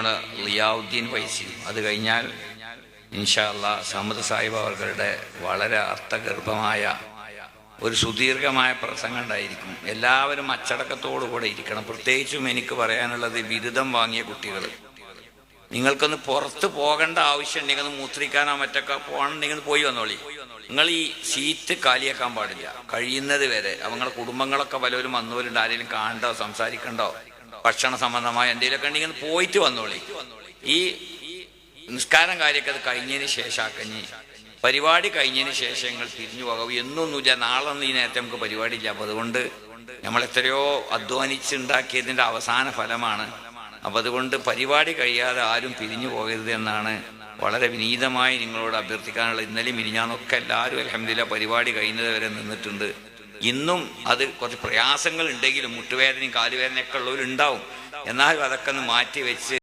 നമ്മുടെ ലിയാവുദ്ദീൻ വൈസി. അത് കഴിഞ്ഞാൽ ഇൻഷാല്ല സമദ് സാഹിബ് അവരുടെ വളരെ അർത്ഥഗർഭമായ ഒരു സുദീർഘമായ പ്രസംഗം ഉണ്ടായിരിക്കും. എല്ലാവരും അച്ചടക്കത്തോടു കൂടെ ഇരിക്കണം. പ്രത്യേകിച്ചും എനിക്ക് പറയാനുള്ളത് ബിരുദം വാങ്ങിയ കുട്ടികൾ. നിങ്ങൾക്കൊന്ന് പുറത്ത് പോകേണ്ട ആവശ്യം ഉണ്ടെങ്കിൽ ഒന്ന് മൂത്രിക്കാനോ മറ്റൊക്കെ പോകണമെങ്കിൽ പോയി വന്നോളി. നിങ്ങൾ ഈ സീറ്റ് കാലിയാക്കാൻ പാടില്ല. കഴിയുന്നത് വരെ. അവങ്ങളുടെ കുടുംബങ്ങളൊക്കെ പലരും വന്നവരുണ്ട്. ആരെങ്കിലും കാണണ്ടോ? സംസാരിക്കണ്ടോ? ഭക്ഷണ സംബന്ധമായ എന്തെങ്കിലുമൊക്കെ ഉണ്ടെങ്കിൽ പോയിട്ട് വന്നോളി. ഈ നിസ്കാരം കാര്യമൊക്കെ അത് കഴിഞ്ഞതിന് ശേഷം ആക്കഞ്ഞി പരിപാടി കഴിഞ്ഞതിന് ശേഷം ഞങ്ങൾ തിരിഞ്ഞു പോകാം. എന്നൊന്നുമില്ല നാളെ ഈ നേരത്തെ നമുക്ക് പരിപാടി ഇല്ല അപ്പൊ അതുകൊണ്ട് നമ്മൾ എത്രയോ അധ്വാനിച്ചുണ്ടാക്കിയതിന്റെ അവസാന ഫലമാണ്. അപ്പൊ അതുകൊണ്ട് പരിപാടി കഴിയാതെ ആരും പിരിഞ്ഞു പോകരുത് എന്നാണ് വളരെ വിനീതമായി നിങ്ങളോട് അഭ്യർത്ഥിക്കാനുള്ള ഇന്നലെയും മിനിഞ്ഞാന്നൊക്കെ എല്ലാവരും അലഹമില്ല പരിപാടി കഴിയുന്നത് വരെ നിന്നിട്ടുണ്ട്. ഇന്നും അത് കുറച്ച് പ്രയാസങ്ങൾ ഉണ്ടെങ്കിലും മുട്ടുവേദനയും കാലുവേദനയൊക്കെ ഉള്ളവരുണ്ടാവും. എന്നാലും അതൊക്കെ ഒന്ന് മാറ്റി വെച്ച്